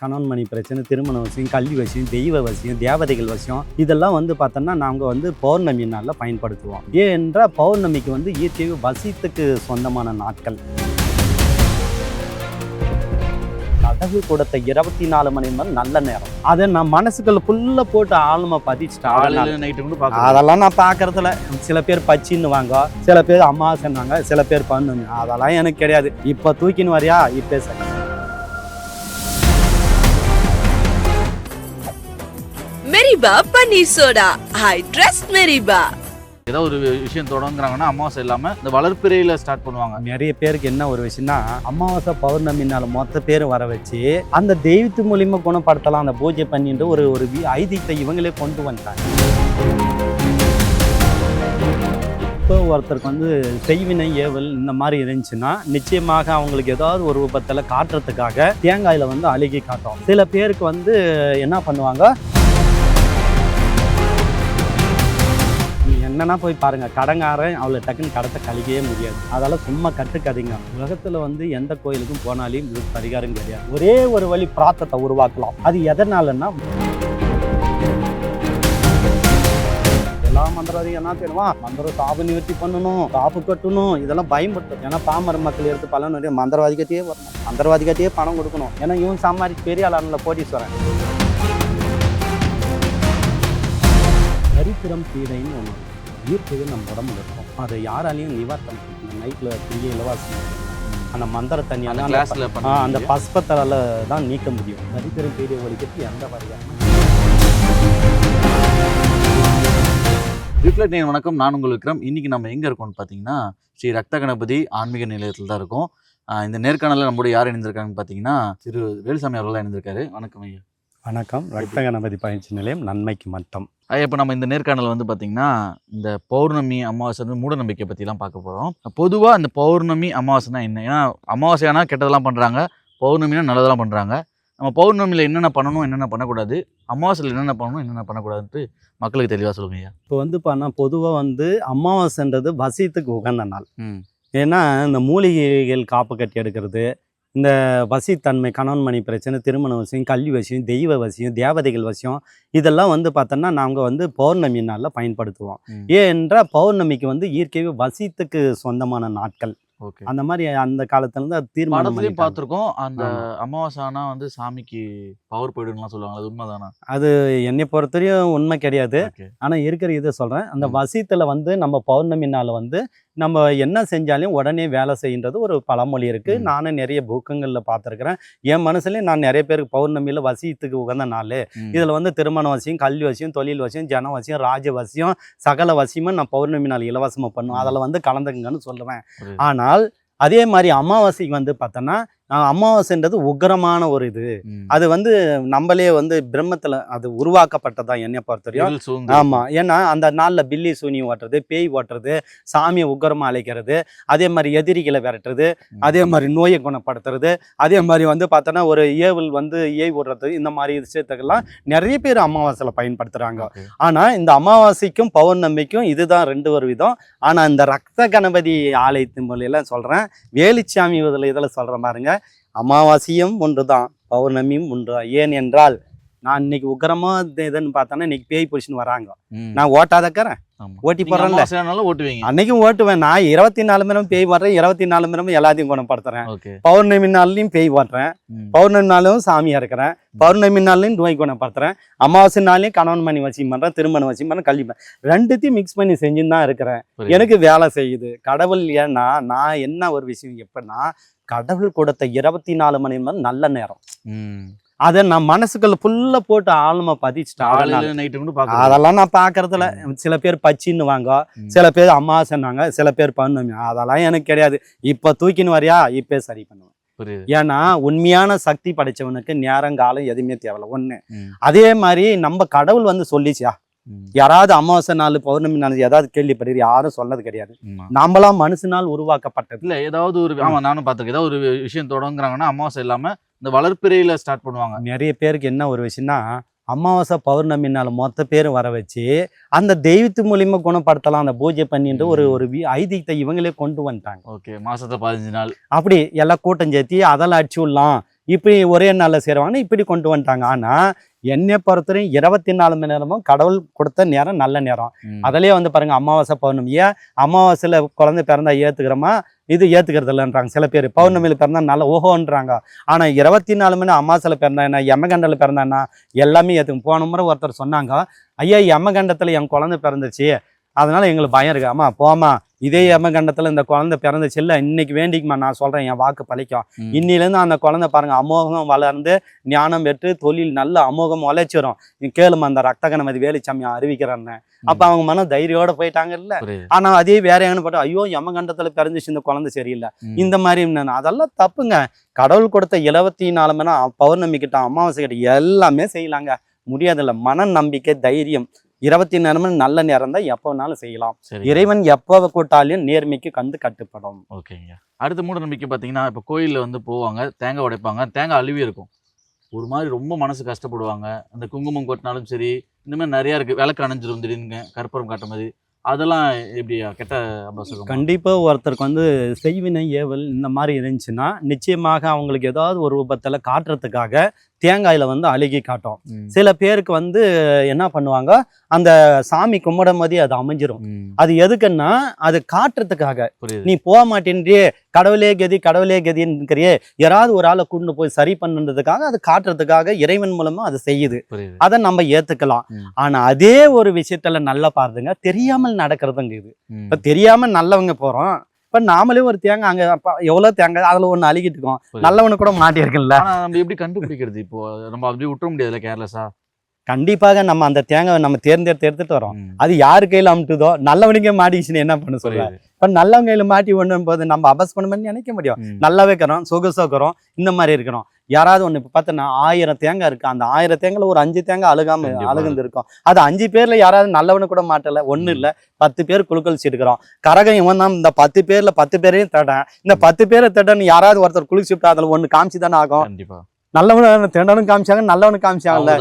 கணவன் மணி பிரச்சனை திருமண வசியம் கல்வி வசியம் தெய்வ வசியம் தேவதைகள் வசியம் இதெல்லாம் வந்து பார்த்தோம்னா நாங்கள் வந்து பௌர்ணமி நாளில் பயன்படுத்துவோம். ஏன் என்றால் பௌர்ணமிக்கு வந்து இயற்கையாக வசியத்துக்கு சொந்தமான நாட்கள். கடவுள் கொடுத்த இருபத்தி நாலு மணி நேரம் நல்ல நேரம். அதை நான் மனசுக்குள்ள ஃபுல்லாக போட்டு ஆழமா பதிச்சுட்டேன் அதெல்லாம் நான் பார்க்கறதுல சில பேர் பச்சின்னு வாங்க சில பேர் அம்மாவாசைன்னாங்க சில பேர் பண்ணுங்க அதெல்லாம் எனக்கு கிடையாது. இப்போ தூக்கின்னு வரியா? இப்போ மெரிபா பன்னீர் சோடா. I trust மெரிபா. ஏதோ ஒரு விஷயம் தொடங்குறாங்கன்னா அமாவாசை இல்லாம இந்த வளர்ப்பிறையில ஸ்டார்ட் பண்ணுவாங்க. நிறைய பேருக்கு என்ன ஒரு விஷயம்னா அமாவாசை பௌர்ணமினால மொத்த பேர் வர வச்சு அந்த தெய்வத்து மூலியமா குணப்படுத்தலாம் அந்த பூஜை பண்ணிட்டு ஒரு ஒரு ஐதீகத்தை இவங்களே கொண்டு வந்துட்டாங்க. இப்போ ஒருத்தருக்கு வந்து செய்வினை ஏவல் இந்த மாதிரி இருந்துச்சுன்னா நிச்சயமாக அவங்களுக்கு ஏதாவது ஒரு ரூபத்தில் காட்டுறதுக்காக தேங்காயில் வந்து அழுகி காட்டும். சில பேருக்கு வந்து என்ன பண்ணுவாங்க என்னன்னா போய் பாருங்க கடங்காரன் அவளை டக்குன்னு கடத்தை கழிக்கவே முடியாது. அதால் சும்மா கட்டுக்கதைங்க. உலகத்தில் வந்து எந்த கோயிலுக்கும் போனாலும் இதுக்கு பரிகாரம் கிடையாது. ஒரே ஒரு வழி பிராத்தத்தை உருவாக்கலாம். அது எதனாலன்னா எல்லா மந்திரவாதியும் என்ன செய்யணும் மந்திரம் சாப நிவர்த்தி பண்ணணும் காப்பு கட்டணும் இதெல்லாம் பயன்படுத்தும் ஏன்னா பாமர மக்கள் எடுத்து பலன் நிறைய மந்திரவாதிக்கத்தையே வரணும். மந்திரவாதிக்கத்தையே பணம் கொடுக்கணும். ஏன்னா இவன் சம்பாதிச்சு பெரிய ஆளான கோடீஸ்வரன். சரித்திரம் பீடைன்னு ஒன்று ஈர்ப்பது நம்ம உடம்புல இருக்கும். அதை யாராலையும் நிவாரணம் இந்த நைட்டில் பெரிய இலவாசம் அந்த மந்திர தண்ணியால அந்த பண்ண பஸ்பத்தால தான் நீக்க முடியும். தரித்திரம் பீடை ஒழிக்கிறது எந்த வரையான ரிஃப்ளெக்ட் நேன் வணக்கம். நான் உங்கள் விக்ரம். இன்னைக்கு நம்ம எங்க இருக்கோம்னு பார்த்தீங்கன்னா ஸ்ரீ ரக்த கணபதி ஆன்மீக நிலையத்தில் தான் இருக்கோம். இந்த நேர்காணலில் நம்மளோட யார் இணைந்திருக்காங்கன்னு பார்த்தீங்கன்னா திரு வேலுசாமி அவர்கள் இணைந்திருக்காரு. வணக்கம் ஐயா. வணக்கம். ரத்த கணபதி பயிற்சி நிலையம் நன்மைக்கு மட்டம் இப்போ நம்ம இந்த நேர்காணல் வந்து பார்த்தீங்கன்னா இந்த பௌர்ணமி அமாவாசை வந்து மூட நம்பிக்கை பற்றிலாம் பார்க்க போகிறோம் பொதுவாக இந்த பௌர்ணமி அமாவாசைனா என்ன? ஏன்னா அமாவாசையானா கெட்டதெல்லாம் பண்ணுறாங்க பௌர்ணமினா நல்லதெல்லாம் பண்ணுறாங்க நம்ம பௌர்ணமியில் என்னென்ன பண்ணணும் என்னென்ன பண்ணக்கூடாது அமாவாசையில் என்னென்ன பண்ணணும் என்னென்ன பண்ணக்கூடாதுன்ட்டு மக்களுக்கு தெளிவாக சொல்லுங்க இப்போ வந்து பண்ணால் பொதுவாக வந்து அமாவாசைன்றது வசியத்துக்கு உகந்த நாள். ஏன்னா இந்த மூலிகைகள் காப்பு கட்டி எடுக்கிறது இந்த வசித்தன்மை கணவன் மணி பிரச்சனை திருமண வசியம் கல்வி வசியம் தெய்வ வசியம் தேவதைகள் வசியம் இதெல்லாம் வந்து பார்த்தோன்னா நாங்கள் வந்து பௌர்ணமி நாளில் பயன்படுத்துவோம் ம். ஏன் என்றால் பௌர்ணமிக்கு வந்து இயற்கையாக வசியத்துக்கு சொந்தமான நாட்கள் அந்த மாதிரி அந்த காலத்துல இருந்து அது தீர்மானம். பார்த்திருக்கோம் அந்த. அமாவாசை ஆனா வந்து சாமிக்கு பவர் போயிடும்லாம் சொல்லுவாங்க அது உண்மைதானா அது என்னை பொறுத்தவரையும் உண்மை கிடையாது ஓகே ஆனால் இருக்கிற இதை சொல்கிறேன் அந்த. வசியத்தில் வந்து நம்ம பௌர்ணமி நாள் வந்து நம்ம என்ன செஞ்சாலும் உடனே வேலை செய்யுன்றது ஒரு பழமொழி இருக்குது. நானும் நிறைய புக்குங்களில் பார்த்துருக்குறேன் என் மனசுலேயும் நான் நிறைய பேருக்கு பௌர்ணமியில் வசியத்துக்கு உகந்த நாள். இதில் வந்து திருமண வசியம் கல்வி வசியம் தொழில் வசியம் ஜன வசியம் ராஜ வசியம் சகல வசியமும் நான் பௌர்ணமி நாள் இலவசமாக பண்ணுவேன். அதில் வந்து கலந்துக்குங்கன்னு சொல்லுவேன் புரியுது. ஆனால் அதே மாதிரி அமாவாசைக்கு வந்து பார்த்தோன்னா அஹ், அமாவாசைன்றது உக்கிரமான ஒரு இது. அது வந்து நம்மளே வந்து பிரம்மத்தில் அது உருவாக்கப்பட்டதான் என்னை பொறுத்தவரையும் ஆமா ஏன்னா அந்த நாள்ல பில்லி சூனி ஓட்டுறது பேய் ஓட்டுறது சாமியை உக்கரமா அழைக்கிறது அதே மாதிரி எதிரிகளை விரட்டுறது. அதே மாதிரி நோயை குணப்படுத்துறது அதே மாதிரி வந்து பார்த்தோன்னா ஒரு ஏவல் வந்து ஏய் விடுறது இந்த மாதிரி விஷயத்துக்கெல்லாம் நிறைய பேர் அமாவாசையில் பயன்படுத்துறாங்க. ஆனா இந்த அமாவாசைக்கும் பௌர்ணமிக்கும் இதுதான் ரெண்டு ஒரு விதம் ஆனா இந்த ரத்த கணபதி ஆலயத்தின் மொழியெல்லாம் சொல்றேன் வேலுச்சாமி இதில் இதில் சொல்றேன் பாருங்க அமாவாசையும் ஒன்றுதான் பௌர்ணமியும் ஒன்றுதான். ஏன் என்றால் நான் இன்னைக்கு உக்கிரமா இது இதுன்னு பார்த்தோன்னா இன்னைக்கு பேய் பிடிச்சின்னு வராங்க. நான் ஓட்டாதக்கறேன். ஓட்டி போடுறேன்ல. அமாவாசையானாலும் ஓட்டுவீங்க. அன்னைக்கும் ஓட்டுவேன். நான் இருபத்தி நாலு மணி பேய் ஓட்டுறேன் இருபத்தி நாலு மணி எல்லாத்தையும் குணப்படுத்துறேன். பௌர்ணமி நாள்லையும் பேய் ம். பௌர்ணமி நாளும் சாமியா இருக்கிறேன். பௌர்ணமி நாள்லையும் நோய் குணப்படுத்துறேன். அமாவாசை நாள்லையும் கணவன் மணி வசியம் பண்றேன் திருமணம் வசியம் பண்றேன் கல்வி. ரெண்டுத்தையும் மிக்ஸ் பண்ணி செஞ்சுன்னு தான் இருக்கிறேன். எனக்கு வேலை செய்யுது. கடவுள் ஏன்னா நான் என்ன ஒரு விஷயம் எப்படின்னா கடவுள் கொடுத்த இருபத்தி நாலு மணி நேரம் நல்ல நேரம். அதை நான் மனசுக்குள்ள ஃபுல்லா போட்டு ஆழமா பதிச்சுட்டேன். அதெல்லாம் நான் பார்க்கறதுல சில பேர் பச்சின்னு வாங்க ம். சில பேர் அமாவாசைன்னாங்க சில பேர் பௌர்ணமி. அதெல்லாம் எனக்கு கிடையாது. இப்போ தூக்கின்னு வரியா? இப்போ சரி பண்ணுவேன். புரியுது. ஏன்னா உண்மையான சக்தி படைச்சவனுக்கு நேரம் காலம் எதுவுமே தேவையில்ல. ஒண்ணு. அதே மாதிரி நம்ம கடவுள் வந்து சொல்லிச்சியா. யாராவது அமாவாசை நாள் பௌர்ணமி நாள் ஏதாவது கேள்விப்படுறது யாரும் சொன்னது கிடையாது. நாமெல்லாம் மனுஷனால் உருவாக்கப்பட்டது. இல்ல ஏதாவது ஒரு ஆமா நானும் பார்த்திருக்கேன் ஏதாவது ஒரு விஷயம் தொடங்குறாங்கன்னா அமாவாசை இல்லாம இந்த வளர்ப்பிறையில ஸ்டார்ட் பண்ணுவாங்க. நிறைய பேருக்கு என்ன ஒரு விஷயம்னா அமாவாசை பௌர்ணமி நாள் மொத்த பேரும் வர வச்சு அந்த தெய்வத்து மூலியமா குணப்படுத்தலாம் அந்த பூஜை பண்ணிட்டு ஒரு. ஒரு ஐதீகத்தை இவங்களே கொண்டு வந்துட்டாங்க. ஓகே மாசத்துல பதினஞ்சு நாள். அப்படி எல்லாம் கூட்டம் சேர்த்தி அதெல்லாம் அடிச்சு விடலாம். இப்படி ஒரே நாளில் சேருவாங்கன்னு இப்படி கொண்டு வந்துட்டாங்க. ஆனால் என்னை பொறுத்தவரையும் இருபத்தி நாலு மணி நேரமும் கடவுள் கொடுத்த நேரம் நல்ல நேரம். அதுலயே வந்து பாருங்க அமாவாசை பௌர்ணமி. ஏன்? அமாவாசையில் குழந்தை பிறந்தா ஏத்துக்கிறோமா? இது ஏத்துக்கிறது இல்லைன்றாங்க சில பேர். பௌர்ணமியில் பிறந்தா நல்ல ஓஹோன்றாங்க. ஆனா இருபத்தி நாலு மணி அமாவாசையில் பிறந்தா என்ன? யமகண்டத்தில் பிறந்தா என்ன? எல்லாமே ஏத்துக்கும். போன முறை ஒருத்தர் சொன்னாங்க ஐயா யமகண்டத்தில் என் குழந்தை பிறந்துச்சு அதனால எங்களுக்கு பயம் இருக்கு. அம்மா போமா இதே யமகண்டத்தில் இந்த குழந்தை பிறந்துச்சு இல்லை இன்னைக்கு வேண்டிக்குமா நான் சொல்றேன் என் வாக்கு பழிக்கும். இன்னிலேருந்து அந்த குழந்தை பாருங்க அமோகம் வளர்ந்து ஞானம் பெற்று தொழில் நல்ல அமோகம் உழைச்சிரும். நீ கேளுமா அந்த ரத்த கணமதி வேலுச்சாமி அறிவிக்கிறான்னு. அப்ப அவங்க மனம் தைரியோட போயிட்டாங்க இல்ல புரியுது. ஆனா அதே வேற எங்கன்னு பார்த்தா ஐயோ யமகண்டத்துல பிறந்துச்சு இந்த குழந்தை சரியில்லை. இந்த மாதிரி அதெல்லாம் தப்புங்க. கடவுள் கொடுத்த இருபத்தி நாலு மணி பௌர்ணமி கிட்ட அமாவாசை கிட்ட எல்லாமே செய்யலாங்க. முடியாதுல்ல மன நம்பிக்கை தைரியம். இருபத்தி நாலு மணி நல்ல நேரம் தான் எப்போ வேணாலும் செய்யலாம் இறைவன் எப்போ கூட்டாலையும் நேர்மைக்கு கண்டு கட்டுப்படும். ஓகேங்க. அடுத்த மூட நம்பிக்கை பார்த்தீங்கன்னா இப்போ கோயிலில் வந்து போவாங்க தேங்காய் உடைப்பாங்க தேங்காய் அழுவி இருக்கும். ஒரு மாதிரி ரொம்ப மனசு கஷ்டப்படுவாங்க. அந்த குங்குமம் கொட்டினாலும் சரி இந்த மாதிரி நிறையா இருக்குது விளக்கு அணைஞ்சிரும் திடீர்னு கற்பூரம் காட்டுற மாதிரி. அதெல்லாம் எப்படியா கெட்ட அபசகம்? கண்டிப்பா ஒருத்தருக்கு வந்து செய்வினை ஏவல் இந்த மாதிரி இருந்துச்சுன்னா நிச்சயமாக அவங்களுக்கு ஏதாவது ஒரு ரூபத்துல காட்டுறதுக்காக தேங்காயில வந்து அழுகி காட்டும். சில பேருக்கு வந்து என்ன பண்ணுவாங்க? அந்த சாமி கும்பிடும் போதே அது அமைஞ்சிரும். அது எதுக்குன்னா அது காட்டுறதுக்காக. நீ போக மாட்டேன்றியே கடவுளே கதி கடவுளே கதின்றியே யாராவது ஒரு ஆளை கொண்டு போய் சரி பண்ணுறதுக்காக அது காட்டுறதுக்காக இறைவன் மூலமா அது செய்யுது. அதை நம்ம ஏத்துக்கலாம். ஆனா அதே ஒரு விஷயத்துல நல்லா பாருங்க தெரியாமல் நடக்கிறதுங்க இது. ம். இப்ப தெரியாம நல்லவங்க போறோம். இப்ப நாமளே ஒரு தேங்காய் அங்க எவ்வளவு தேங்காய் அதுல ஒண்ணு அழுகிட்டு இருக்கோம். நல்லவனு கூட மாட்டியிருக்குல்ல ஆனா நம்ம எப்படி கண்டுபிடிக்கிறது இப்போ? நம்ம அப்படியே விட்டுற முடியாதுல்ல கேர்லெஸ்ஸா கண்டிப்பாக நம்ம அந்த தேங்காய் நம்ம தேர்ந்தெடுத்து எடுத்துட்டு வரோம். அது யாரு கையில அமுட்டுதோ நல்லவனுக்கே மாட்டிக்கிச்சுன்னு என்ன பண்ண புரியுது. இப்ப நல்லவங்க கையில மாட்டி ஒண்ணும் போது நம்ம அபஸ் பண்ணணும்னு நினைக்க முடியும். நல்லாவே இருக்கிறோம் சொகுசா இருக்கிறோம் இந்த மாதிரி இருக்கிறோம் யாராவது ஒண்ணு இப்ப பார்த்தோன்னா ஆயிரம் தேங்காய் இருக்கு. அந்த ஆயிரம் தேங்காய்ல ஒரு அஞ்சு தேங்காய் அழுகாம. அழுகுந்து இருக்கும் அது அஞ்சு பேர்ல யாராவது நல்லவனு கூட மாட்டல ஒண்ணு இல்ல. பத்து பேர் குழுக்கழிச்சு இருக்கிறோம். கரகம் இவன் தான். இந்த பத்து பேர்ல பத்து பேரையும் தடன் இந்த பத்து பேரை தடன்னு யாராவது ஒருத்தர் குளிச்சு விட்டா அதுல ஒண்ணு காமிச்சு தானே ஆகும். கண்டிப்பா. நல்லவனு தேண்டனும் காமிச்சாங்க நல்லவனு காமிச்சாங்கல்ல.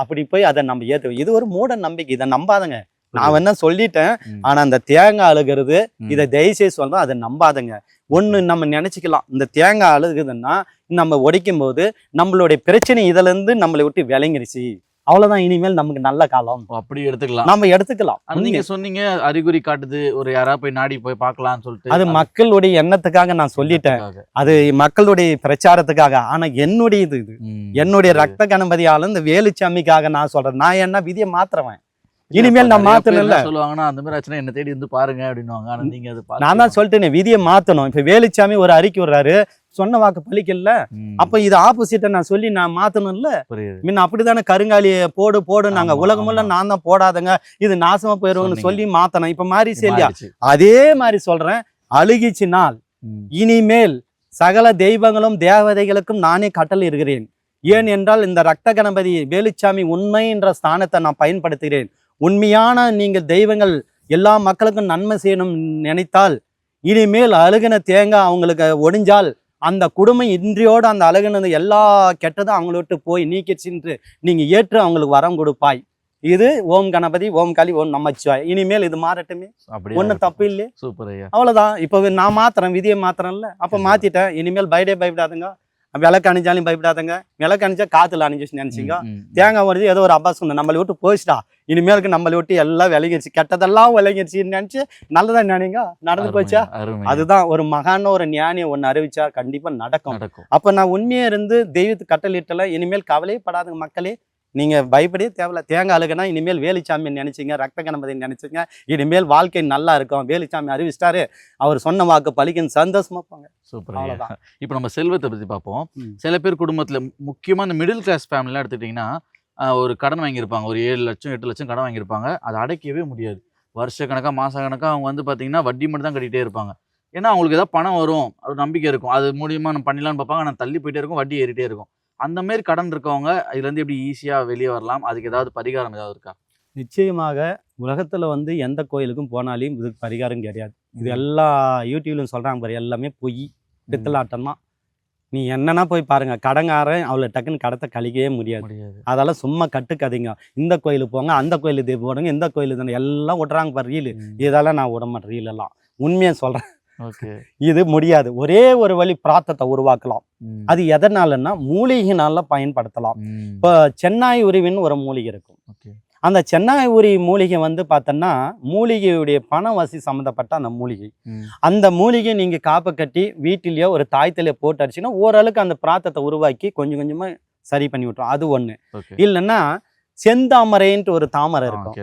அப்படி போய் அதை நம்ம ஏத்து இது ஒரு மூட நம்பிக்கை இதை நம்பாதங்க. நான் வேணா சொல்லிட்டேன். ஆனா அந்த தேங்காய் அழுகிறது. இதை தயவுசெய்து சொல்றேன் அதை நம்பாதங்க. ஒண்ணு நம்ம நினைச்சுக்கலாம் இந்த தேங்காய் அழுகுதுன்னா நம்ம உடைக்கும் போது நம்மளுடைய பிரச்சனை இதுல இருந்து நம்மளை விட்டு விளங்கிருச்சு அவ்வளவுதான் இனிமேல் நமக்கு நல்ல காலம். அப்படி எடுத்துக்கலாம். நம்ம எடுத்துக்கலாம். நீங்க சொன்னீங்க அறிகுறி காட்டுது ஒரு யாராவது போய் நாடி போய் பார்க்கலாம்னு சொல்லிட்டு. அது மக்களுடைய எண்ணத்துக்காக நான் சொல்லிட்டேன். அது மக்களுடைய பிரச்சாரத்துக்காக. ஆனா என்னுடைய இது. என்னுடைய ரத்த கணபதியால இந்த வேலுச்சாமிக்காக நான் சொல்றேன். நான் என்ன விதியை மாத்துறவன்? இனிமேல் நான் மாத்தணும்ல? சொல்லுவாங்கன்னா அந்த மாதிரி ஆச்சுன்னா என்ன தேடி வந்து பாருங்க அப்படின்னுவாங்க. ஆனா நீங்க அது நான் தான் சொல்லிட்டேனே விதியை மாத்தணும். இப்ப வேலுச்சாமி ஒரு அறிக்கை விடுறாரு. சொன்ன வாக்கு பலிக்கல ம். அப்ப இது ஆப்போசிட்டை நான் சொல்லி நான் மாத்தணும்ல? முன்ன அப்படிதானே கருங்காலியை போடு போடு நாங்க உலகமுள்ள. நான் தான் போடாதங்க. இது நாசமா போயிருவோம்னு. சொல்லி மாத்தணும். இப்ப மாறி இல்லையா மாறிடுச்சு. அதே மாதிரி சொல்றேன். அழுகிச்சு நாள். இனிமேல் சகல தெய்வங்களும் தேவதைகளுக்கும் நானே கட்டளை இருக்கிறேன் ஏன் என்றால் இந்த ரத்த கணபதி வேலுச்சாமி உண்மை என்ற ஸ்தானத்தை நான் பயன்படுத்துகிறேன். உண்மையான நீங்கள் தெய்வங்கள் எல்லா மக்களுக்கும் நன்மை செய்யணும் நினைத்தால் இனிமேல் அழுகின தேங்காய் அவங்களுக்கு ஒடிஞ்சால் அந்த குடும்பம் இன்றியோடு அந்த அழுகினது எல்லா கெட்டதும் அவங்கள விட்டு போய் நீக்கிச்சுன்று நீங்க ஏற்று அவங்களுக்கு வரம் கொடுப்பாய். இது ஓம் கணபதி ஓம் காளி ஓம் நமச்சிவாய். இனிமேல் இது மாறட்டுமே. ஒன்றும் தப்பு இல்லையே. சூப்பர் ஐயா. அவ்வளவுதான். இப்போ நான் மாத்துறேன் விதியை மாத்துறேன்ல. அப்ப. மாத்திட்டேன். இனிமேல் பயடே பயப்படாதுங்க. விளக்கு அணிஞ்சாலும் பயப்படாதுங்க. விளக்கு அணிஞ்சா காத்துல அணிஞ்சிச்சு நினைச்சிங்க. தேங்காய் வருது ஏதோ ஒரு அப்பாஸ் சொன்ன நம்மளை விட்டு போயிடுச்சுடா. இனிமேலுக்கு நம்மளை விட்டு எல்லாம் விலகிடுச்சு கெட்டதெல்லாம் விலகிடுச்சுன்னு நினைச்சு நல்லதா நினைங்க. நடந்து போச்சா. அதுதான் ஒரு மகான ஒரு ஞானியை ஒன்னு அறிவிச்சா கண்டிப்பா நடக்கும். அப்ப நான் உண்மையா இருந்து தெய்வத்துக்கு கட்டளிட்டல இனிமேல் கவலையே படாதுங்க மக்களே. நீங்க பயப்படியே தேவையில்ல. தேங்காய் அழுகுனா இனிமேல் வேலுச்சாமி நினைச்சீங்க ரத்த கணபதி நினைச்சீங்க. இனிமேல் வாழ்க்கை நல்லா இருக்கும். வேலுச்சாமி அறிவிச்சிட்டாரு. அவர் சொன்ன வாக்கு பலிக்குன்னு சந்தோஷமா போங்க. சூப்பர் ஐயா அவ்வளவுதான். இப்போ நம்ம செல்வத்தை பத்தி பார்ப்போம். சில பேர் குடும்பத்துல முக்கியமா இந்த மிடில் கிளாஸ் ஃபேமிலிலாம் எடுத்துக்கிட்டிங்கன்னா ஆஹ், ஒரு கடன் வாங்கியிருப்பாங்க. ஒரு ஏழு லட்சம் எட்டு லட்சம் கடன் வாங்கியிருப்பாங்க. அதை அடைக்கவே முடியாது. வருஷ கணக்கா மாச கணக்கா அவங்க வந்து பாத்தீங்கன்னா வட்டி மட்டும் தான் கட்டிட்டே இருப்பாங்க. ஏன்னா அவங்களுக்கு ஏதாவது பணம் வரும். ஒரு நம்பிக்கை இருக்கும். அது மூலியமா நம்ம பண்ணிடலாம்னு பார்ப்பாங்க. ஆனால் தள்ளி போயிட்டே இருக்கும். வட்டி ஏறிட்டே இருக்கும். அந்த மாதிரி கடன் இருக்கவங்க இதுல இருந்து எப்படி ஈஸியா வெளியே வரலாம்? அதுக்கு ஏதாவது பரிகாரம் ஏதாவது இருக்கா? நிச்சயமாக உலகத்துல வந்து எந்த கோயிலுக்கும் போனாலும் இதுக்கு பரிகாரம் கிடையாது. இது எல்லா யூடியூப்லையும் சொல்றாங்க பாரு எல்லாமே பொய் பித்தலாட்டம் தான் நீ என்னன்னா போய் பாருங்க கடங்காரன் அவளை டக்குன்னு கடத்தை கழிக்கவே முடியாது. அதெல்லாம் சும்மா கட்டுக்காதீங்க. இந்த கோயிலுக்கு போங்க அந்த கோயிலுக்கு இது போடுங்க இந்த கோயிலுக்கு தானே எல்லாம் விட்றாங்க பாரு ரீலு. இதெல்லாம் நான் விட மாட்டேன் ரீல் எல்லாம். உண்மையாக சொல்கிறேன் இது முடியாது. ஒரே ஒரு வழி பிராத்தத்தை உருவாக்கலாம். அது எதனாலன்னா மூலிகைனால பயன்படுத்தலாம். இப்போ சென்னாய் உரிவின்னு ஒரு மூலிகை இருக்கும். அந்த சென்னாய் உரி மூலிகை வந்து பார்த்தோன்னா மூலிகையுடைய பணவசி சம்மந்தப்பட்ட அந்த மூலிகை. அந்த மூலிகை நீங்கள் காப்பை கட்டி வீட்டிலேயோ ஒரு தாய்த்தலையோ போட்டு அடிச்சிங்கன்னா ஓரளவுக்கு அந்த பிராத்தத்தை உருவாக்கி கொஞ்சம் கொஞ்சமாக சரி பண்ணி விட்டுரும். அது ஒன்று இல்லைன்னா செந்தாமரைன்ட்டு ஒரு தாமரை இருக்கும்.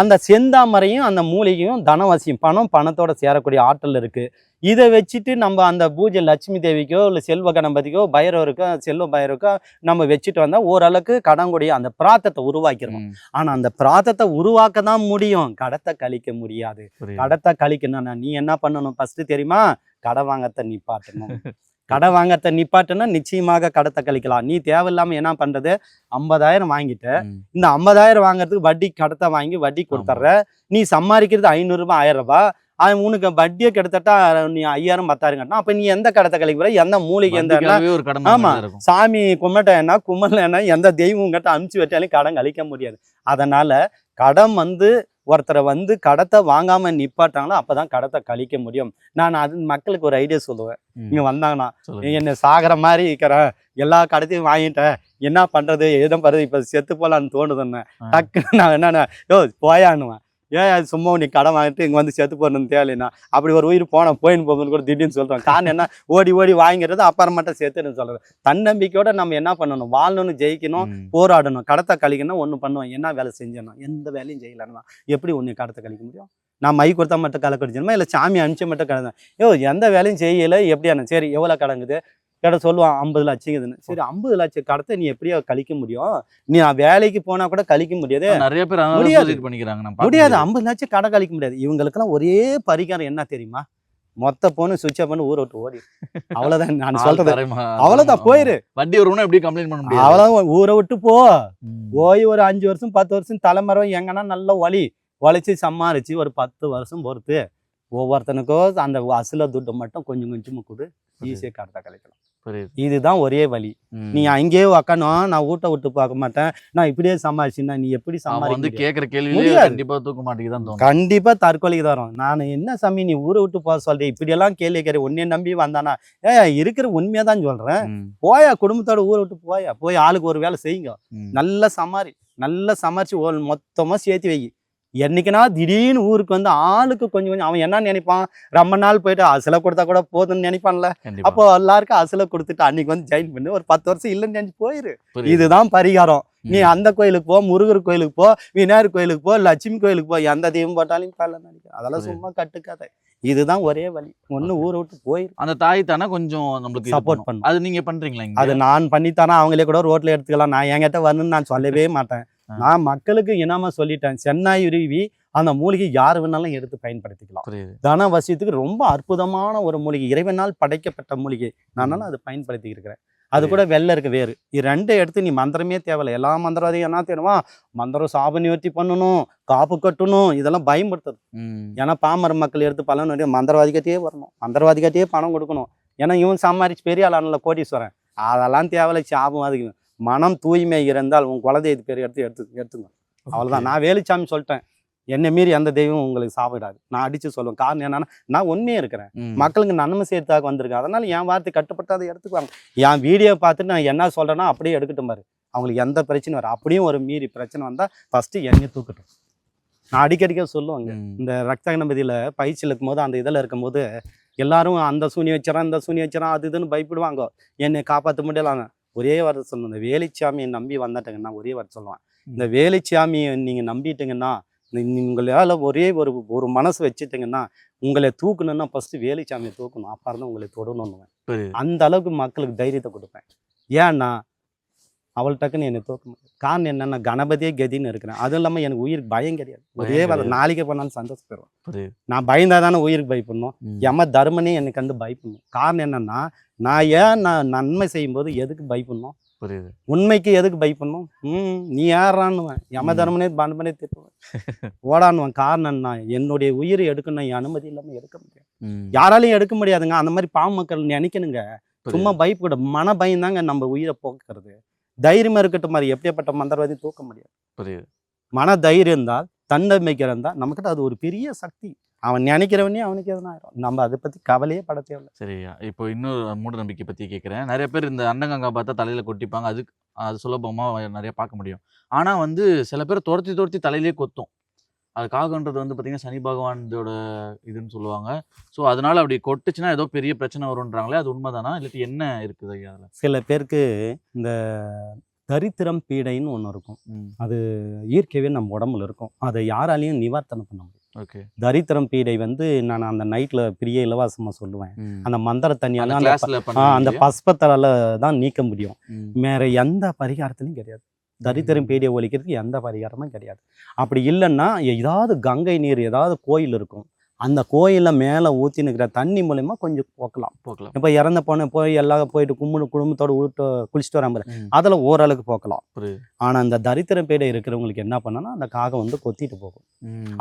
அந்த செந்தாமரையும் அந்த மூலிகையும் தனவசியம் பணம் பணத்தோட சேரக்கூடிய ஆற்றல் இருக்கு. இதை வச்சுட்டு நம்ம அந்த பூஜை லட்சுமி தேவிக்கோ இல்லை செல்வ கணபதிக்கோ பைரவருக்கோ செல்வ பைரவருக்கோ நம்ம வச்சுட்டு வந்தால் ஓரளவுக்கு கடங்குடைய அந்த பிராத்தத்தை உருவாக்கிடணும் ஆனால் அந்த பிராத்தத்தை உருவாக்க தான் முடியும். கடத்தை கழிக்க முடியாது. கடத்தை கழிக்கணும்னா நீ என்ன பண்ணணும் ஃபர்ஸ்ட் தெரியுமா? கடை வாங்கத்தை நிப்பாட்டணும். கடை வாங்கத்தை நிப்பாட்டுனா நிச்சயமாக கடத்தை கழிக்கலாம் நீ தேவையில்லாம என்ன பண்றது? ஐம்பதாயிரம் வாங்கிட்ட. இந்த ஐம்பதாயிரம் வாங்குறதுக்கு வட்டி கடத்தை வாங்கி வட்டி கொடுத்துட்ற நீ சம்பாதிக்கிறது ஐநூறுரூபா ஆயிரம் ரூபாய். அவன் உனக்கு வட்டியை கிட்டத்தட்ட நீ ஐயாயிரம் பத்தாயிரம் கட்டினா அப்போ நீ எந்த கடத்தை கழிக்க போற எந்த மூலிகை எந்த ஆமா. சாமி கும்பிட்டேன்னா கும்பலன்னா எந்த தெய்வம் கிட்ட அனுப்பிச்சு வச்சாலும் கடன் கழிக்க முடியாது. அதனால கடன் வந்து ஒருத்தரை வந்து கடத்தை வாங்காம நிப்பாட்டாங்களோ அப்பதான் கடத்தை கழிக்க முடியும். நான் அது மக்களுக்கு ஒரு ஐடியா சொல்லுவேன். இங்க வந்தாங்கன்னா. என்ன சாகிற மாதிரி இருக்கிறேன் எல்லா கடத்தையும் வாங்கிட்டேன் என்ன பண்றது? எதுவும் பண்றது? இப்ப செத்து போலான்னு தோணுதுன்னு. டக்குன்னு நான் என்னன்னா யோ போயான்னுவேன். ஏன் அது சும்மா நீ கடன் வாங்கிட்டு இங்க வந்து செத்து போறணும்னு தேவையில்லைண்ணா அப்படி ஒரு உயிர் போன போயின்னு போகணும்னு கூட திடீர்னு சொல்றேன். காரணம் என்ன? ஓடி ஓடி வாங்கிறது அப்புறமேட்ட செத்துன்னு சொல்றது. தன்னம்பிக்கையோட நம்ம என்ன பண்ணணும்? வாழணும்னு ஜெயிக்கணும் போராடணும். கடத்தை கழிக்கணும் ஒன்று பண்ணுவேன் என்ன வேலை செஞ்சணும் எந்த வேலையும் செய்யலன்னா எப்படி ஒன்று கடத்தை கழிக்க முடியும்? நான் மை கொடுத்தா மட்டும் கடிச்சணுமா இல்லை சாமி அனுப்பிச்சு மட்டும் கடை யோ எந்த வேலையும் செய்யலை. எப்படியான சரி எவ்வளோ கடங்குது கடை சொல்லுவான் ஐம்பது லட்சங்குதுன்னு. சரி ஐம்பது லட்சம் கடத்தை நீ எப்படியோ கழிக்க முடியும்? நீ நான் வேலைக்கு போனா கூட கழிக்க முடியாது. நிறைய பேர் முடியாது. பண்ணிக்கிறாங்க முடியாது. ஐம்பது லட்சம் கடை கழிக்க முடியாது. இவங்களுக்கெல்லாம் ஒரே பரிகாரம் என்ன தெரியுமா? மொத்த போன்னு சுவிட்ச் பண்ணி ஊரை விட்டு ஓடி. அவ்வளவுதான் நான் சொல்றது. அவ்வளவுதான் போயிரு. வட்டி வரும்னா எப்படி கம்ப்ளைண்ட் பண்ண முடியாது? அவ்வளவுதான் ஊரை விட்டு போ. போய் ஒரு அஞ்சு வருஷம் பத்து வருஷம் தலைமறை எங்கன்னா நல்ல வலி வலிச்சு சம்மாரிச்சு ஒரு பத்து வருஷம் பொறுத்து. ஒவ்வொருத்தனுக்கும் அந்த அசுல துட்டு மட்டும் கொஞ்சம் கொஞ்சமா கொடு. ஈஸியாக கடத்தை கழிக்கலாம். புரியுது இதுதான் ஒரே வழி. நீ அங்கேயே உக்காணும் நான் வீட்டை விட்டு பார்க்க மாட்டேன். நான் இப்படியே சமாளிச்சுன்னா நீ எப்படி சமாளிக்க கேள்வியிலே முடியாது. கண்டிப்பா தூக்க மாட்டேங்குதான் கண்டிப்பா தற்கொலைக்கு தான் வரும். நான் என்ன சாமி நீ ஊரை விட்டு போக சொல்றேன் இப்படி எல்லாம் கேள்வி கேட்க உன்னைய நம்பி வந்தானா? ஏ இருக்கிற உண்மையா தான் சொல்றேன். போயா குடும்பத்தோட ஊரை விட்டு போயா? போய் ஆளுக்கு ஒரு வேலை செய்யுங்க. நல்ல சமாரி நல்ல சமாளிச்சு மொத்தமா சேர்த்து வை. என்னைக்குனா திடீர்னு ஊருக்கு வந்து ஆளுக்கு கொஞ்சம் கொஞ்சம் அவன் என்ன நினைப்பான். ரொம்ப நாள் போயிட்டு அசலை கொடுத்தா கூட போதும்னு நினைப்பான்ல. அப்போ எல்லாருக்கும் அசலை கொடுத்துட்டு அன்னைக்கு வந்து ஜாயின் பண்ணி. ஒரு பத்து வருஷம் இல்லைன்னு நினைச்சு போயிரு. இதுதான் பரிகாரம். நீ அந்த கோயிலுக்கு போ முருகர் கோயிலுக்கு போ விநாயகர் கோயிலுக்கு போ லட்சுமி கோயிலுக்கு போ. எந்த தெய்வம் போட்டாலும் பல நினைக்க அதெல்லாம். சும்மா கட்டுக்காத. இதுதான் ஒரே வழி. ஒண்ணு ஊரை விட்டு போயிரு. அந்த தாய் தானே கொஞ்சம் நம்மளுக்கு சப்போர்ட் பண்ணும். அது நீங்க பண்றீங்களா அது நான் பண்ணித்தானா? அவங்களே கூட ரோட்ல எடுத்துக்கலாம். நான் என்கிட்ட வரணும்னு நான் சொல்லவே மாட்டேன். நான் மக்களுக்கு இனாம சொல்லிட்டேன் சென்னை உருவி அந்த மூலிகை யார் வேணாலும் எடுத்து பயன்படுத்திக்கலாம். தன வசியத்துக்கு ரொம்ப அற்புதமான ஒரு மூலிகை இறைவனால் படைக்கப்பட்ட மூலிகை. நானும் அதை பயன்படுத்தி இருக்கிறேன். அது கூட வெள்ளை இருக்கு வேறு. இது ரெண்டை எடுத்து நீ மந்திரமே தேவையில்லை. எல்லா மந்திரவாதியும் என்ன தெரியுமா மந்திரம் சாப நிவர்த்தி பண்ணணும் காப்பு கட்டணும் இதெல்லாம் பயன்படுத்துது ம், ஏன்னா பாமர மக்கள் எடுத்து பலன் நிறைய மந்திரவாதிகிட்டே வரணும். மந்திரவாதிகிட்டே பணம் கொடுக்கணும். ஏன்னா இவன் சம்பாரிச்சு பெரிய ஆளானல கோடீஸ்வரன். அதெல்லாம் தேவையில்லை சாபம் அதுக்கு. மனம் தூய்மை இருந்தால் உன் குலதெய்வத்து பேர் எடுத்து எடுத்து எடுத்துங்க. அவ்வளவுதான். நான் வேலுச்சாமி சொல்லிட்டேன். என்னை மீறி எந்த தெய்வம் உங்களுக்கு சாப்பிடாது. நான் அடிச்சு சொல்லுவேன். காரணம் என்னன்னா நான் உண்மையே இருக்கிறேன். மக்களுக்கு நன்மை சேர்த்தாக வந்திருக்கேன். அதனால என் வார்த்தை கட்டுப்பட்டு அதை எடுத்துக்குவாங்க. என் வீடியோ பார்த்துட்டு நான் என்ன சொல்றேன்னா அப்படியே எடுக்கட்டும் பாரு. அவங்களுக்கு எந்த பிரச்சனையும் வரும் அப்படியும் ஒரு மீறி பிரச்சனை வந்தா ஃபர்ஸ்ட் என்னைய தூக்கட்டும். நான் அடிக்கடிக்க சொல்லுவாங்க. இந்த ரத்த கணபதியில் பயிற்சியில் இருக்கும்போது அந்த இதில் இருக்கும்போது எல்லாரும் அந்த சூனி வச்சிடறான் இந்த சூனி வச்சிடறான் அது இதுன்னு பயப்படுவாங்க. என்னை காப்பாற்ற முடியலாங்க ஒரே வார்த்தை சொல்லணும். இந்த வேலுச்சாமியை நம்பி வந்துட்டேங்கன்னா ஒரே வார்த்தை சொல்லுவேன். இந்த வேலுச்சாமியை நீங்கள் நம்பிட்டீங்கன்னா உங்களால் ஒரே ஒரு ஒரு மனசு வச்சுட்டீங்கன்னா உங்களை தூக்கணும்னா ஃபஸ்ட்டு வேலுச்சாமியை தூக்கணும். அப்புறம் தான் உங்களை தொடணும்னு புரியுது. அந்த அளவுக்கு மக்களுக்கு தைரியத்தை கொடுப்பேன். ஏன்னா அவள் டக்குன்னு என்னை தூக்க முடியாது காரணம் என்னன்னா கணபதியே கதின்னு இருக்கிறேன். அதுவும் இல்லாமல் எனக்கு உயிருக்கு பயம் கிடையாது. ஒரே கிடையாது. நாளைக்கு போனாலும் சந்தோஷப்படுவேன் நான் பயந்தா தானே உயிருக்கு பயப்படணும். ம், யம தர்மனே எனக்கு கண்டு பயப்படணும். காரணம் என்னன்னா நான் ஏன் நான் நன்மை செய்யும்போது எதுக்கு பயப்படணும்? புரியுது. உண்மைக்கு எதுக்கு பயப்படணும்? ம் நீ யாரான்னுவேன் யம. தர்மனே பண்பனே திட்டுவேன். ஓடானுவேன். காரணம் என்ன? என்னுடைய உயிரை எடுக்கணும். என் அனுமதி இல்லாமல் எடுக்க முடியாது. யாராலையும் எடுக்க முடியாதுங்க. அந்த மாதிரி பாவ மக்கள் நினைக்கணுங்க. சும்மா பயப்பட மன பயம் தாங்க நம்ம உயிரை போக்குறது. தைரியமா இருக்கட்டும் மாதிரி எப்படியாப்பட்ட மந்திரவாதி தூக்க முடியாது. புரியுது. மன தைரியம் இருந்தால் தன்னம்பிக்கை இருந்தால் நம்மக்கிட்ட அது ஒரு பெரிய சக்தி. அவன் நினைக்கிறவனே அவனுக்கு எதுனா ஆயிரும். நம்ம அதை பத்தி கவலையே பட தேவையில்ல. சரியா இப்போ இன்னொரு மூட நம்பிக்கை பற்றி கேட்குறேன் நிறைய பேர் இந்த அண்டங்கங்கா பார்த்தா தலையில் கொட்டிப்பாங்க. அதுக்கு அது சுலபமாக நிறைய பார்க்க முடியும். ஆனால் வந்து சில பேர் துரத்தி துரத்தி தலையிலே கொத்தும். அது காகன்றது வந்து பார்த்தீங்கன்னா சனி பகவானோட இதுன்னு சொல்லுவாங்க. ஸோ அதனால அப்படி கொட்டுச்சுன்னா ஏதோ பெரிய பிரச்சனை வரும்ன்றாங்களே அது உண்மைதானா? இல்லாட்டி என்ன இருக்குது ஐயா அதில்? சில பேருக்கு இந்த தரித்திரம் பீடைன்னு ஒன்று இருக்கும். அது இயற்கையாகவே நம்ம உடம்புல இருக்கும். அதை யாராலையும் நிவார்த்தனை பண்ண முடியும். ஓகே. தரித்திரம் பீடை வந்து நான் அந்த நைட்ல பெரிய இலவாசமா சொல்லுவேன். அந்த மந்திர தண்ணியால அந்த பஸ்பத்தால தான் நீக்க முடியும். வேற எந்த பரிகாரத்திலையும் கிடையாது. தரித்திரம் பீடியை ஒழிக்கிறதுக்கு எந்த பரிகாரமும் கிடையாது. அப்படி இல்லைன்னா ஏதாவது கங்கை நீர் ஏதாவது கோயில் இருக்கும். அந்த கோயிலில் மேலே ஊற்றி நிற்கிற தண்ணி மூலயமா கொஞ்சம் போக்கலாம். போக்கலாம். இப்போ இறந்த போன போய் எல்லாம் போயிட்டு கும்பிடு குடும்பத்தோட விட்டு குளிச்சுட்டு வராம ம். அதில் ஓரளவுக்கு போக்கலாம். ஆனால் அந்த தரித்திரம் பீடை இருக்கிறவங்களுக்கு என்ன பண்ணனா அந்த காகம் வந்து கொத்திட்டு போகும்.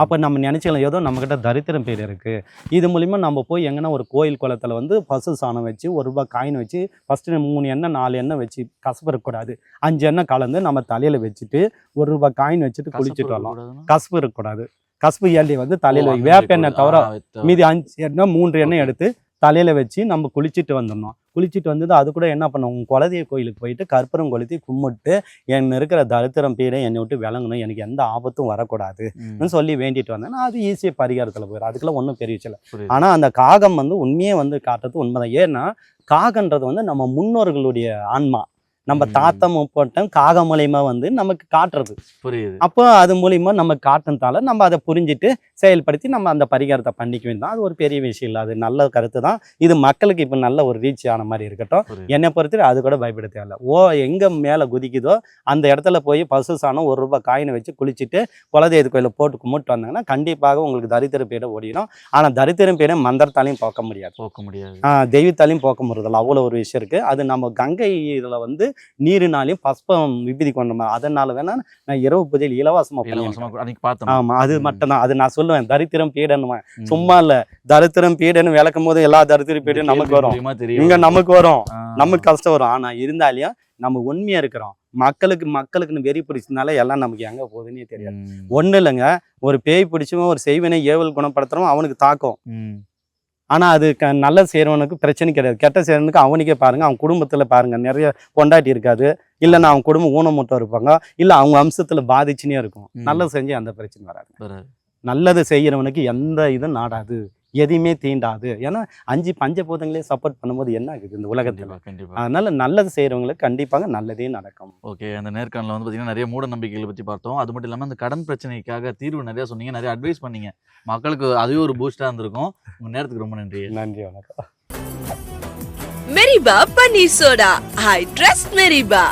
அப்போ நம்ம நினச்சிக்கலாம் ஏதோ நம்மக்கிட்ட தரித்திரம் பீடை இருக்குது இது மூலிமா நம்ம போய் எங்கன்னா ஒரு கோயில் குளத்தில் வந்து பசு சாணம் வச்சு ஒரு ரூபாய் காயின் வச்சு ஃபஸ்ட்டு மூணு எண்ணெய் நாலு எண்ணெய் வச்சு கசப்பு இருக்கக்கூடாது. அஞ்சு எண்ணெய் கலந்து நம்ம தலையில் வச்சுட்டு ஒரு ரூபாய் காயின் வச்சுட்டு குளிச்சுட்டு வரலாம்? கசப்பு இருக்கக்கூடாது. கசப்பு ஏண்டி வந்து தலையில் ஓ, வை. அந்த வேப்ப மாதிரி எண்ணெய் கூட. தவிர மீதி அஞ்சு எண்ணெய் மூன்று எண்ணெய். எடுத்து தலையில் வச்சு நம்ம குளிச்சுட்டு வந்துடணும். குளிச்சுட்டு வந்தது அது கூட என்ன பண்ணுவோம் உங்கள் குலதெய்வ கோயிலுக்கு போயிட்டு கற்பூரம் கொளுத்தி கும்பிட்டு என் இருக்கிற தரித்திரம் பீடை என்னை விட்டு விளங்கணும். எனக்கு எந்த ஆபத்தும் வரக்கூடாது ம். சொல்லி வேண்டிட்டு வந்தேன். அது ஈஸியாக பரிகாரத்தில் போயிடும் அதுக்கெல்லாம் ஒன்றும் பெரிய விஷயம். ஆனால் அந்த காகம் வந்து உண்மையே வந்து காட்டுறது உண்மைதான். ஏன்னா காகன்றது வந்து நம்ம முன்னோர்களுடைய ஆன்மா. நம்ம ம். தாத்தா முப்பட்டம் காகம் மூலியமா வந்து நமக்கு காட்டுறது. புரியுது. அப்போ அது மூலியமா நம்ம காட்டுனதால நம்ம அதை புரிஞ்சுட்டு செயல்படுத்தி நம்ம அந்த பரிகாரத்தை பண்ணிக்க வேண்டியது அது ஒரு பெரிய விஷயம் இல்லை. அது நல்ல கருத்து தான். இது மக்களுக்கு இப்போ நல்ல ஒரு ரீச் ஆன மாதிரி இருக்கட்டும். என்னை பொறுத்து அது கூட பயப்பட தேவையில்ல. ஓ எங்கே மேலே குதிக்குதோ அந்த இடத்துல போய் பசு சாணம் ஒரு ரூபாய் காயினை வச்சு குளிச்சுட்டு குலதெய்வ கோயிலில் போட்டு கும்பிட்டு வந்தாங்கன்னா கண்டிப்பாக உங்களுக்கு தரித்திர பீடை ஓடிடும். ஆனால் தரித்திரம் பீடை மந்திரத்தாலையும் போக்க முடியாது. போக்க முடியாது. தெய்வத்தாலையும் போக்க முடியதில்ல அவ்வளோ ஒரு விஷயம் இருக்குது அது நம்ம கங்கை இதில் வந்து நீரினாலையும் பஸ்பம் விபதி கொண்டோம் அதனால வேணா நான் இரவு பூஜையில் இலவசமாக இலவசமா பண்ணியிருக்கேன். கூட- அன்னைக்கு பார்த்தோம். ஆமா அது ம். மட்டும்தான். அது நான் சொல்லுவேன் தரித்திரம் பீடன்னுவேன் ம். சும்மா இல்ல தரித்திரம் பீடன்னு விளக்கும் போது எல்லா தரித்திர பீடும் நமக்கு வரும். இங்க. நமக்கு வரும். நமக்கு கஷ்டம் வரும். ஆனா இருந்தாலையும் நம்ம உண்மையா இருக்கிறோம். மக்களுக்கு மக்களுக்குன்னு வெறி பிடிச்சதுனால எல்லாம் நமக்கு எங்க போகுதுன்னே தெரியாது. ம். ஒண்ணு இல்லைங்க. ஒரு பேய் பிடிச்சவன் ஒரு செய்வினை ஏவல் குணப்படுத்துறவன் அவனுக்கு தாக்கும். ம். ஆனா அது க- நல்ல செய்யறவனுக்கு பிரச்சனை கிடையாது கெட்ட செய்யறவனுக்கு அவனுக்கே பாருங்க அவன் குடும்பத்துல பாருங்க நிறைய பொண்டாட்டி இருக்காது இல்லைன்னா அவன் குடும்பம் ஊனமுட்டம் இருப்பாங்க இல்ல அவங்க அம்சத்துல பாதிச்சுனே இருக்கும். நல்லது செஞ்சு அந்த பிரச்சனை வராது. நல்லது செய்யறவனுக்கு எந்த இதுவும் நாடாது எதையுமே தீண்டாது. ஏன்னா அஞ்சு பஞ்சபூதங்களே சப்போர்ட் பண்ணும்போது என்ன ஆகுது இந்த உலகத்துல? கண்டிப்பா கண்டிப்பா. அதனால நல்லது செய்யறவங்களுக்கு கண்டிப்பாக நல்லதே நடக்கும். ஓகே அந்த நேர்காணல வந்து பார்த்தீங்கன்னா நிறைய மூட நம்பிக்கைகளை பற்றி பார்த்தோம். அது மட்டும் இல்லாமல் அந்த கடன் பிரச்சனைக்காக தீர்வு நிறைய சொன்னீங்க. நிறைய அட்வைஸ் பண்ணீங்க. மக்களுக்கு அதுவே ஒரு பூஸ்டாக இருந்திருக்கும். உங்கள் நேரத்துக்கு ரொம்ப நன்றி. நன்றி வணக்கம். Meriba Paneer Soda. I trust Meriba.